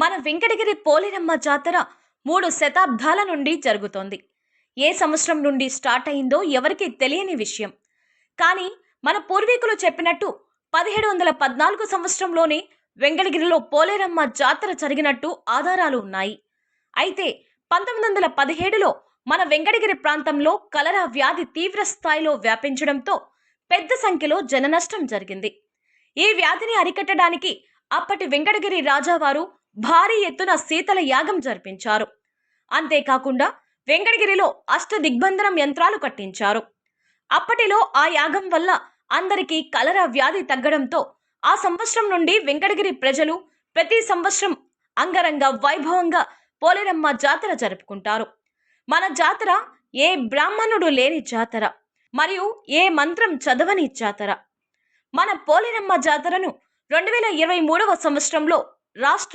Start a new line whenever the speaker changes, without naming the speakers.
మన వెంకటగిరి పోలేరమ్మ జాతర మూడు శతాబ్దాల నుండి జరుగుతోంది. ఏ సంవత్సరం నుండి స్టార్ట్ అయిందో ఎవరికీ తెలియని విషయం. కానీ మన పూర్వీకులు చెప్పినట్టు పదిహేడు వందల పద్నాలుగు సంవత్సరంలోనే వెంకటగిరిలో పోలేరమ్మ జాతర జరిగినట్టు ఆధారాలు ఉన్నాయి. అయితే పంతొమ్మిది వందల పదిహేడులో మన వెంకటగిరి ప్రాంతంలో కలరా వ్యాధి తీవ్ర స్థాయిలో వ్యాపించడంతో పెద్ద సంఖ్యలో జననష్టం జరిగింది. ఈ వ్యాధిని అరికట్టడానికి అప్పటి వెంకటగిరి రాజావారు భారీ ఎత్తున శీతల యాగం జరిపించారు. అంతేకాకుండా వెంకటగిరిలో అష్ట దిగ్బంధనం యంత్రాలు కట్టించారు. అప్పటిలో ఆ యాగం వల్ల అందరికీ కలరా వ్యాధి తగ్గడంతో ఆ సంవత్సరం నుండి వెంకటగిరి ప్రజలు ప్రతి సంవత్సరం అంగరంగ వైభవంగా పోలేరమ్మ జాతర జరుపుకుంటారు. మన జాతర ఏ బ్రాహ్మణుడు లేని జాతర మరియు ఏ మంత్రం చదవని జాతర. మన పోలేరమ్మ జాతరను రెండు వేల ఇరవై మూడవ సంవత్సరంలో రాష్ట్ర